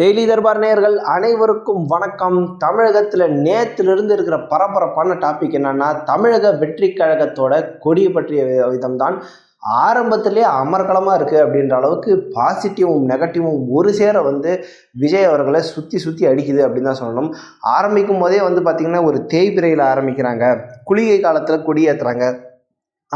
Daily Darbar நேயர்கள் அனைவருக்கும் வணக்கம். தமிழகத்தில் நேத்திலிருந்து இருக்கிற பரபரப்பான டாபிக் என்னன்னா தமிழக வெற்றி கழகத்தோட கொடி பற்றிய விதம்தான். ஆரம்பத்திலே அமர்கலமாக இருக்குது அப்படின்ற அளவுக்கு பாசிட்டிவும் நெகட்டிவும் ஒரு சேர வந்து விஜய் அவர்களை சுற்றி சுற்றி அடிக்குது அப்படின்னு தான் சொல்லணும். ஆரம்பிக்கும் போதே வந்து பார்த்திங்கன்னா ஒரு தேய்பிரையில் ஆரம்பிக்கிறாங்க. குளிகை காலத்தில் கொடியேற்றுறாங்க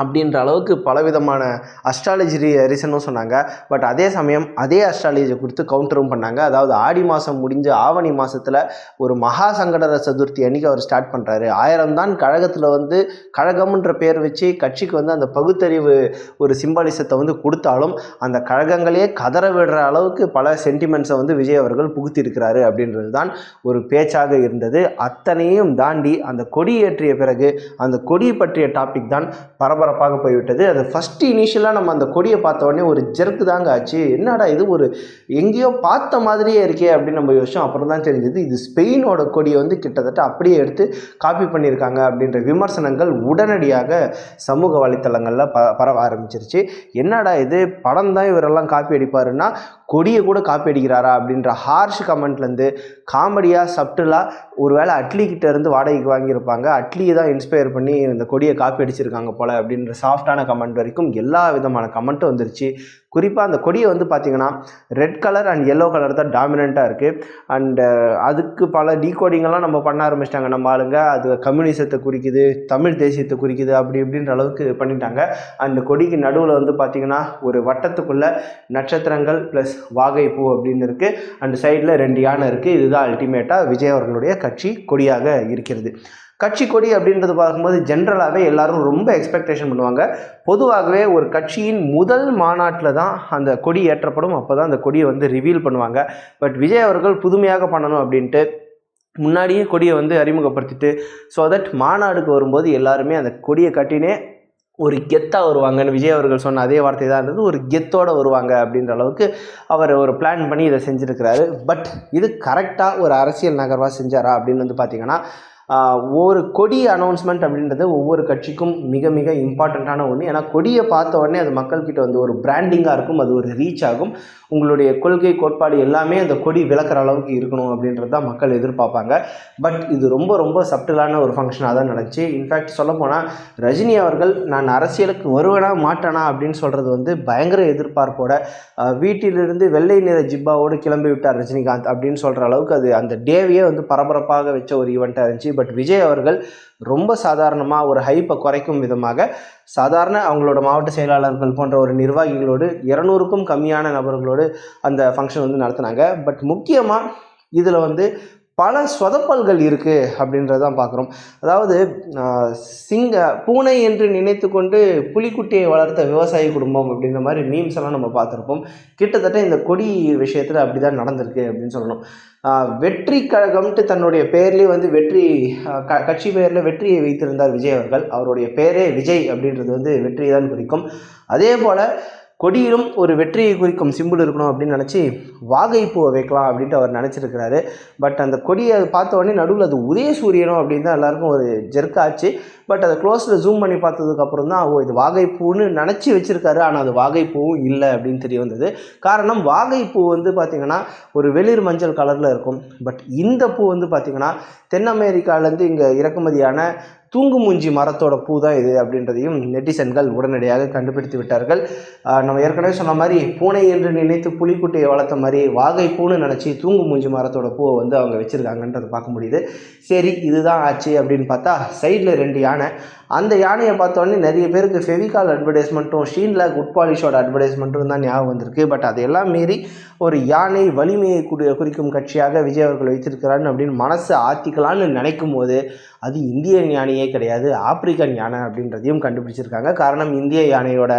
அப்படின்ற அளவுக்கு பலவிதமான அஸ்ட்ராலஜி ரீ ரீசனும் சொன்னாங்க. பட் அதே சமயம் அதே அஸ்ட்ராலஜியை கொடுத்து கவுண்டரும் பண்ணாங்க. அதாவது ஆடி மாதம் முடிஞ்சு ஆவணி மாதத்தில் ஒரு மகா சங்கடர சதுர்த்தி அன்னைக்கு அவர் ஸ்டார்ட் பண்ணுறாரு ஆயிரம் தான் கழகத்தில் வந்து கழகம்ன்ற பேர் வச்சு கட்சிக்கு வந்து அந்த பகுத்தறிவு ஒரு சிம்பாலிசத்தை வந்து கொடுத்தாலும் அந்த கழகங்களே கதற விடுற அளவுக்கு பல சென்டிமெண்ட்ஸை வந்து விஜய் அவர்கள் புகுத்தியிருக்கிறாரு அப்படின்றது தான் ஒரு பேச்சாக இருந்தது. அத்தனையும் தாண்டி அந்த கொடி ஏற்றிய பிறகு அந்த கொடி பற்றிய டாபிக் தான் பரபரப்பாக போய்விட்டது. அது ஃபஸ்ட்டு இனிஷியலாக நம்ம அந்த கொடியை பார்த்த உடனே ஒரு ஜெர்க்கு தாங்க ஆச்சு. என்னடா இது? ஒரு எங்கேயோ பார்த்த மாதிரியே இருக்கே அப்படின்னு நம்ம யோசிச்சோம். அப்புறம் தான் தெரிஞ்சது இது ஸ்பெயினோட கொடியை வந்து கிட்டத்தட்ட அப்படியே எடுத்து காப்பி பண்ணியிருக்காங்க அப்படின்ற விமர்சனங்கள் உடனடியாக சமூக வலைத்தளங்களில் ப பரவ ஆரம்பிச்சிருச்சு. என்னடா இது? படம் தான் இவரெல்லாம் காப்பி அடிப்பாருன்னா கொடியை கூட காப்பி அடிக்கிறாரா அப்படின்ற ஹார்ஷ் கமெண்ட்லேருந்து காமெடியாக சப்டிலாக ஒருவேளை அட்லி கிட்டேருந்து வாடகைக்கு வாங்கியிருப்பாங்க. அட்லியை தான் இன்ஸ்பயர் பண்ணி இந்த கொடியை காப்பி அடிச்சிருக்காங்க போல் அப்படின்ற சாஃப்டான கமெண்ட் வரைக்கும் எல்லா விதமான கமெண்ட்டும் வந்துருச்சு. குறிப்பாக அந்த கொடியை வந்து பார்த்திங்கன்னா red colour and yellow colour தான் டாமினண்ட்டாக இருக்குது அண்டு அதுக்கு பல டீகோடிங்கெல்லாம் நம்ம பண்ண ஆரம்பிச்சிட்டாங்க. நம்ம ஆளுங்க அது கம்யூனிசத்தை குறிக்குது தமிழ் தேசியத்தை குறிக்குது அப்படி இப்படின்ற அளவுக்கு பண்ணிட்டாங்க. அந்த கொடிக்கு நடுவில் வந்து பார்த்திங்கன்னா ஒரு வட்டத்துக்குள்ளே நட்சத்திரங்கள் ப்ளஸ் வாகை பூ அப்படின்னு இருக்குது அண்ட் சைடில் ரெண்டு யானை இருக்குது இதுதான் அல்டிமேட்டாக விஜய் அவர்களுடைய கட்சி கொடியாக இருக்கிறது. கட்சி கொடி அப்படின்றது பார்க்கும்போது ஜென்ரலாகவே எல்லாரும் ரொம்ப எக்ஸ்பெக்டேஷன் பண்ணுவாங்க. பொதுவாகவே ஒரு கட்சியின் முதல் மாநாட்டில் தான் அந்த கொடி ஏற்றப்படும். அப்போ தான் அந்த கொடியை வந்து ரிவீல் பண்ணுவாங்க. பட் விஜய் அவர்கள் புதுமையாக பண்ணணும் அப்படின்ட்டு முன்னாடியே கொடியை வந்து அறிமுகப்படுத்திட்டு ஸோ தட் மாநாடுக்கு வரும்போது எல்லாருமே அந்த கொடியை கட்டினே ஒரு கெத்தாக வருவாங்கன்னு விஜய் அவர்கள் சொன்ன அதே வார்த்தை தான் இருந்தது. ஒரு கெத்தோடு வருவாங்க அப்படின்ற அளவுக்கு அவர் ஒரு பிளான் பண்ணி இதை செஞ்சுருக்கிறாரு. பட் இது கரெக்டாக ஒரு அரசியல் நகர்வாக செஞ்சாரா அப்படின்னு வந்து பார்த்தீங்கன்னா ஒரு கொடி அனௌன்ஸ்மெண்ட் அப்படின்றது ஒவ்வொரு கட்சிக்கும் மிக மிக இம்பார்ட்டண்ட்டான ஒன்று ஏன்னா கொடியை பார்த்த உடனே அது மக்கள்கிட்ட வந்து ஒரு பிராண்டிங்காக இருக்கும். அது ஒரு ரீச் ஆகும். உங்களுடைய கொள்கை கோட்பாடு எல்லாமே அந்த கொடி விளக்குற அளவுக்கு இருக்கணும் அப்படின்றது தான் மக்கள் எதிர்பார்ப்பாங்க. பட் இது ரொம்ப ரொம்ப சப்டிலான ஒரு ஃபங்க்ஷனாக தான் நடந்துச்சு. இன்ஃபேக்ட் சொல்லப்போனால் ரஜினி அவர்கள் நான் அரசியலுக்கு வருவேனா மாட்டேனா? அப்படின்னு சொல்கிறது வந்து பயங்கர எதிர்பார்ப்போட வீட்டிலிருந்து வெள்ளை நிற ஜிப்பாவோடு கிளம்பி விட்டார் ரஜினிகாந்த் அப்படின்னு சொல்கிற அளவுக்கு அது அந்த டேவையே வந்து பரபரப்பாக வச்ச ஒரு ஈவெண்ட்டாக இருந்துச்சு. பட் விஜய் அவர்கள் ரொம்ப சாதாரணமாக ஒரு ஹைப்பை குறைக்கும் விதமாக சாதாரண அவங்களோட மாவட்ட செயலாளர்கள் போன்ற ஒரு நிர்வாகிகளோடு இரநூறுக்கும் கம்மியான நபர்களோடு அந்த ஃபங்க்ஷன் வந்து நடத்தினாங்க. பட் முக்கியமாக இதில் வந்து பல சொதப்பல்கள் இருக்குது அப்படின்றதான் பார்க்குறோம். அதாவது சிங்க பூனை என்று நினைத்து கொண்டு புலிக்குட்டியை வளர்த்த விவசாய குடும்பம் அப்படின்ற மாதிரி மீம்ஸ் எல்லாம் நம்ம பார்த்துருப்போம். கிட்டத்தட்ட இந்த கொடி விஷயத்தில் அப்படி தான் நடந்திருக்கு அப்படின்னு சொல்லணும். வெற்றி கழகம்ட்டு தன்னுடைய பெயர்லேயே வந்து வெற்றி க கட்சி பெயரில் வெற்றியை வைத்திருந்தார் விஜய் அவர்கள். அவருடைய பெயரே விஜய் அப்படின்றது வந்து வெற்றியை தான் குறிக்கும். அதே போல் கொடியிலும் ஒரு வெற்றியை குறிக்கும் சிம்பிள் இருக்கணும் அப்படின்னு நினச்சி வாகைப்பூவை வைக்கலாம் அப்படின்ட்டு அவர் நினச்சிருக்கிறாரு. பட் அந்த கொடியை பார்த்த உடனே நடுவில் அது உதய சூரியனும் அப்படின்னு தான் எல்லாருக்கும் ஒரு ஜெர்க் ஆச்சு. பட் அதை க்ளோஸில் ஜூம் பண்ணி பார்த்ததுக்கப்புறம் தான் ஓ இது வாகைப்பூன்னு நினச்சி வச்சுருக்காரு. ஆனால் அது வாகைப்பூவும் இல்லை அப்படின்னு தெரிய வந்தது. காரணம் வாகைப்பூ வந்து பார்த்திங்கன்னா ஒரு வெளிர் மஞ்சள் கலரில் இருக்கும். பட் இந்த பூ வந்து பார்த்திங்கன்னா தென் அமெரிக்காவிலேருந்து இங்கே இறக்குமதியான தூங்குமூஞ்சி மரத்தோட பூ தான் இது அப்படின்றதையும் நெட்டிசன்கள் உடனடியாக கண்டுபிடித்து விட்டார்கள். நம்ம ஏற்கனவே சொன்ன மாதிரி பூனை என்று நினைத்து புலிக்குட்டியை வளர்த்த மாதிரி வாகை பூன்னு நினச்சி தூங்கு மூஞ்சி மரத்தோட பூவை வந்து அவங்க வச்சுருக்காங்கன்றதை பார்க்க முடியுது. சரி இதுதான் ஆச்சு அப்படின்னு பார்த்தா சைடில் ரெண்டு யானை. அந்த யானையை பார்த்தோன்னே நிறைய பேருக்கு ஃபெவிகால் அட்வர்டைஸ்மெண்ட்டும் ஷீன்ல குட் பாலிஷோட அட்வர்டைஸ்மெண்ட்டும் தான் ஞாபகம் வந்திருக்கு. பட் அதையெல்லாம் மீறி ஒரு யானை வலிமையை குறிக்கும் கட்சியாக விஜய் அவர்கள் வைத்திருக்கிறான்னு அப்படின்னு மனசை ஆத்திக்கலான்னு நினைக்கும் போது அது இந்திய யானையே கிடையாது ஆப்பிரிக்கன் யானை அப்படின்றதையும் கண்டுபிடிச்சிருக்காங்க. காரணம் இந்திய யானையோட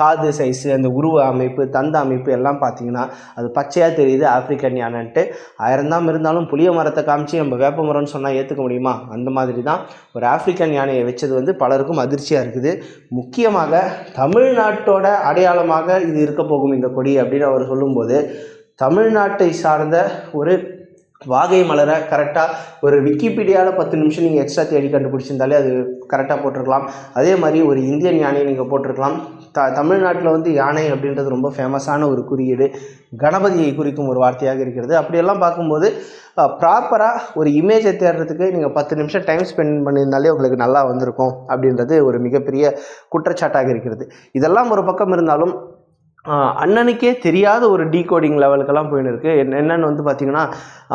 காது சைஸு அந்த உருவ அமைப்பு தந்த அமைப்பு எல்லாம் பார்த்தீங்கன்னா அது பச்சையாக தெரியுது ஆப்பிரிக்கன் யானைன்ட்டு ஆயிரம் தான் இருந்தாலும் புளிய மரத்தை காமிச்சு நம்ம வேப்ப மரம்னு சொன்னால் ஏற்றுக்க முடியுமா? அந்த மாதிரி தான் ஒரு ஆப்பிரிக்கன் யானையை வச்சது வந்து பலருக்கும் அதிர்ச்சியாக இருக்குது. முக்கியமாக தமிழ்நாட்டோட அடையாளமாக இது இருக்க போகும் இந்த கொடி அப்படின்னு அவர் சொல்லும்போது தமிழ்நாட்டை சார்ந்த ஒரு வாகை மலரை கரெக்டாக ஒரு விக்கிபீடியாவில் பத்து நிமிஷம் நீங்கள் எக்ஸ்ட்ரா தேடி கண்டுபிடிச்சிருந்தாலே அது கரெக்டாக போட்டிருக்கலாம். அதே மாதிரி ஒரு இந்தியன் யானையை நீங்கள் போட்டிருக்கலாம். த தமிழ்நாட்டில் வந்து யானை அப்படின்றது ரொம்ப ஃபேமஸான ஒரு குறியீடு. கணபதியை குறிக்கும் ஒரு வார்த்தையாக இருக்கிறது. அப்படியெல்லாம் பார்க்கும்போது ப்ராப்பராக ஒரு இமேஜை தேடுறதுக்கு நீங்கள் பத்து நிமிஷம் டைம் ஸ்பெண்ட் பண்ணியிருந்தாலே உங்களுக்கு நல்லா வந்திருக்கும் அப்படின்றது ஒரு மிகப்பெரிய குற்றச்சாட்டாக இருக்கிறது. இதெல்லாம் ஒரு பக்கம் இருந்தாலும் அண்ணனுக்கே தெரியாத ஒரு டீகோடிங் லெவலுக்கெல்லாம் போயின்னு இருக்கு. என்ன- வந்து பார்த்தீங்கன்னா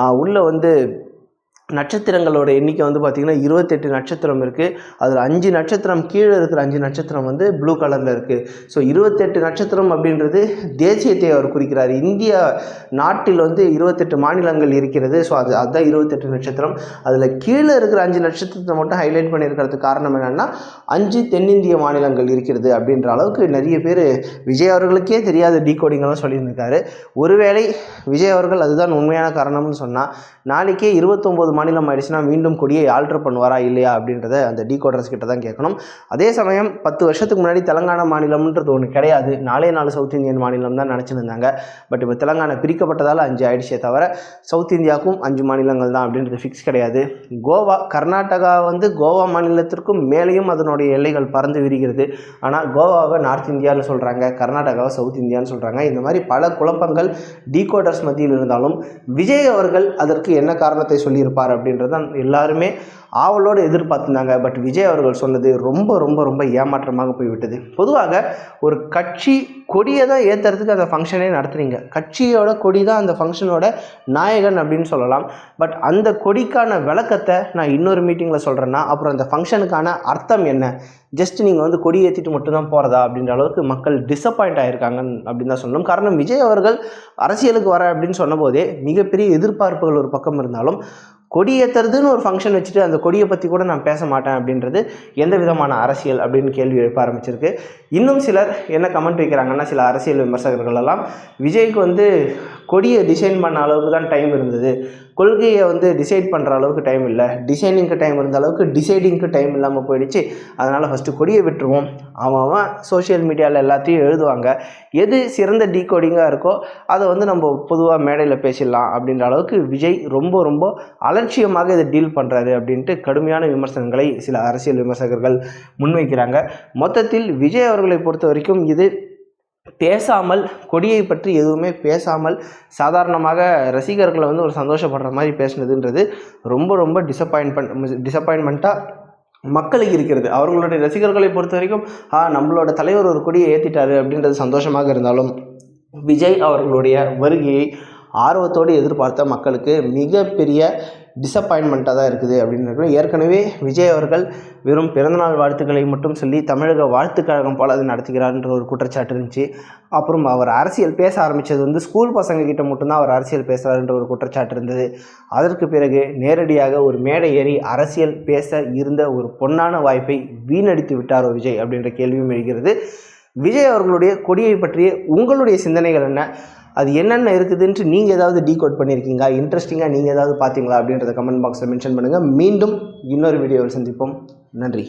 உள்ளே வந்து நட்சத்திரங்களோட எண்ணிக்கை வந்து பார்த்திங்கன்னா இருபத்தெட்டு நட்சத்திரம் இருக்குது அதில் அஞ்சு நட்சத்திரம் கீழே இருக்கிற அஞ்சு நட்சத்திரம் வந்து ப்ளூ கலரில் இருக்குது ஸோ இருபத்தெட்டு நட்சத்திரம் அப்படின்றது தேசியத்தை அவர் குறிக்கிறார். இந்தியா நாட்டில் வந்து இருபத்தெட்டு மாநிலங்கள் இருக்கிறது. ஸோ அது அதுதான் இருபத்தெட்டு நட்சத்திரம். அதில் கீழே இருக்கிற அஞ்சு நட்சத்திரத்தை மட்டும் ஹைலைட் பண்ணியிருக்கிறதுக்கு காரணம் என்னென்னா அஞ்சு தென்னிந்திய மாநிலங்கள் இருக்கிறது அப்படின்ற அளவுக்கு நிறைய பேர் விஜய் அவர்களுக்கே தெரியாத டீகோடிங்கெல்லாம் சொல்லியிருந்திருக்காரு. ஒருவேளை விஜய் அவர்கள் அதுதான் உண்மையான காரணம்னு சொன்னால் நாளைக்கே இருபத்தொம்போது மாநிலம் ஆயிடுச்சுன்னா மீண்டும் கொடியை ஆல்டர் பண்ணுவாரா இல்லையா அப்படின்றத அந்த டீகோடர்ஸ் கிட்ட தான் கேட்கணும். அதே சமயம் பத்து வருஷத்துக்கு முன்னாடி தெலங்கானா மாநிலம்ன்றது ஒன்று கிடையாது. நாலே நாலு சவுத் இந்தியன் மாநிலம் தான் நினச்சிருந்தாங்க பட் இப்போ தெலங்கானா பிரிக்கப்பட்டதால் அஞ்சு ஆயிடுச்சே தவிர சவுத் இந்தியாவுக்கும் அஞ்சு மாநிலங்கள் தான் அப்படின்றது ஃபிக்ஸ் கிடையாது. கோவா கர்நாடகா வந்து கோவா மாநிலத்திற்கும் மேலேயும் அதனுடைய எல்லைகள் பறந்து விரிகிறது. ஆனால் கோவாவை நார்த் இந்தியான்னு சொல்கிறாங்க கர்நாடகாவை சவுத் இந்தியான்னு சொல்கிறாங்க இந்த மாதிரி பல குழப்பங்கள் டீகோடர்ஸ் மத்தியில் இருந்தாலும் விஜய் அவர்கள் அதற்கு என்ன காரணத்தை சொல்லியிருப்பார்? அப்படின்றத எல்லாருமே ஆவலோடு எதிர்பார்த்துருந்தாங்க. பட் விஜய் அவர்கள் சொன்னது ரொம்ப ரொம்ப ரொம்ப ஏமாற்றமாக போய்விட்டது. பொதுவாக ஒரு கட்சி கொடியை தான் ஏற்றுறதுக்கு அந்த ஃபங்க்ஷனே நடத்துறீங்க. கட்சியோட கொடி தான் அந்த ஃபங்க்ஷனோட நாயகன் அப்படின்னு சொல்லலாம். பட் அந்த கொடிக்கான விளக்கத்தை நான் இன்னொரு மீட்டிங்கில் சொல்கிறேன்னா அப்புறம் அந்த ஃபங்க்ஷனுக்கான அர்த்தம் என்ன? ஜஸ்ட் நீங்கள் வந்து கொடி ஏற்றிட்டு மட்டும்தான் போகிறதா அப்படின்ற அளவுக்கு மக்கள் டிசப்பாயிண்ட் ஆகிருக்காங்க அப்படின்னு தான் சொல்லணும். காரணம் விஜய் அவர்கள் அரசியலுக்கு வர அப்படின்னு சொன்னபோதே மிகப்பெரிய எதிர்பார்ப்புகள் ஒரு பக்கம் இருந்தாலும் கொடியேற்றுறதுன்னு ஒரு ஃபங்க்ஷன் வச்சுட்டு அந்த கொடியை பற்றி கூட நான் பேச மாட்டேன் அப்படின்றது எந்த விதமான அரசியல் அப்படின்னு கேள்வி எழுப்ப ஆரம்பிச்சிருக்கு. இன்னும் சிலர் என்ன கமெண்ட் வைக்கிறாங்கன்னா சில அரசியல் விமர்சகர்கள் எல்லாம் விஜய்க்கு வந்து கொடியை டிசைன் பண்ண அளவுக்கு தான் டைம் இருந்தது. கொள்கையை வந்து டிசைட் பண்ணுற அளவுக்கு டைம் இல்லை. டிசைனிங்க்கு டைம் இருந்த அளவுக்கு டிசைடிங்க்கு டைம் இல்லாமல் போயிடுச்சு. அதனால் ஃபஸ்ட்டு கொடியை விட்டுருவோம். அவன் அவன் சோஷியல் மீடியாவில் எல்லாத்தையும் எழுதுவாங்க. எது சிறந்த டீகோடிங்காக இருக்கோ அதை வந்து நம்ம பொதுவாக மேடையில் பேசிடலாம் அப்படின்ற அளவுக்கு விஜய் ரொம்ப ரொம்ப அலட்சியமாக இதை டீல் பண்ணுறாரு அப்படின்ட்டு கடுமையான விமர்சனங்களை சில அரசியல் விமர்சகர்கள் முன்வைக்கிறாங்க. மொத்தத்தில் விஜய் அவர்களை பொறுத்த வரைக்கும் இது பேசாமல் கொடியை பற்றி எதுவுமே பேசாமல் சாதாரணமாக ரசிகர்களை வந்து ஒரு சந்தோஷப்படுற மாதிரி பேசுனதுன்றது ரொம்ப ரொம்ப டிசப்பாயின்மெண்ட் டிசப்பாயின்மெண்ட்டாக மக்களுக்கு இருக்கிறது. அவர்களுடைய ரசிகர்களை பொறுத்த வரைக்கும் ஆ நம்மளோட தலைவர் ஒரு கொடியை ஏற்றிட்டாரு அப்படின்றது சந்தோஷமாக இருந்தாலும் விஜய் அவர்களுடைய வருகையை ஆர்வத்தோடு எதிர்பார்த்த மக்களுக்கு மிகப்பெரிய டிசப்பாயின்மெண்ட்டாக தான் இருக்குது அப்படின்னு ஏற்கனவே விஜய் அவர்கள் வெறும் பிறந்தநாள் வாழ்த்துக்களை மட்டும் சொல்லி தமிழக வாழ்த்துக் கழகம் போல அது நடத்துகிறார்ன்ற ஒரு குற்றச்சாட்டு இருந்துச்சு. அப்புறம் அவர் அரசியல் பேச ஆரம்பித்தது வந்து ஸ்கூல் பசங்க கிட்ட மட்டும்தான் அவர் அரசியல் பேசுகிறாருன்ற ஒரு குற்றச்சாட்டு இருந்தது. அதற்கு பிறகு நேரடியாக ஒரு மேடை ஏறி அரசியல் பேச இருந்த ஒரு பொன்னான வாய்ப்பை வீணடித்து விட்டாரோ விஜய் அப்படின்ற கேள்வியும் எழுகிறது. விஜய் அவர்களுடைய கொடியை பற்றிய உங்களுடைய சிந்தனைகள் என்ன? அது என்னென்ன இருக்குதுன்ட்டு நீங்கள் ஏதாவது டீகோட் பண்ணியிருக்கீங்க இன்ட்ரெஸ்டிங்காக நீங்கள் ஏதாவது பார்த்தீங்களா அப்படின்றத கமெண்ட் பாக்ஸில் மென்ஷன் பண்ணுங்கள் மீண்டும் இன்னொரு வீடியோவில் சந்திப்போம். நன்றி.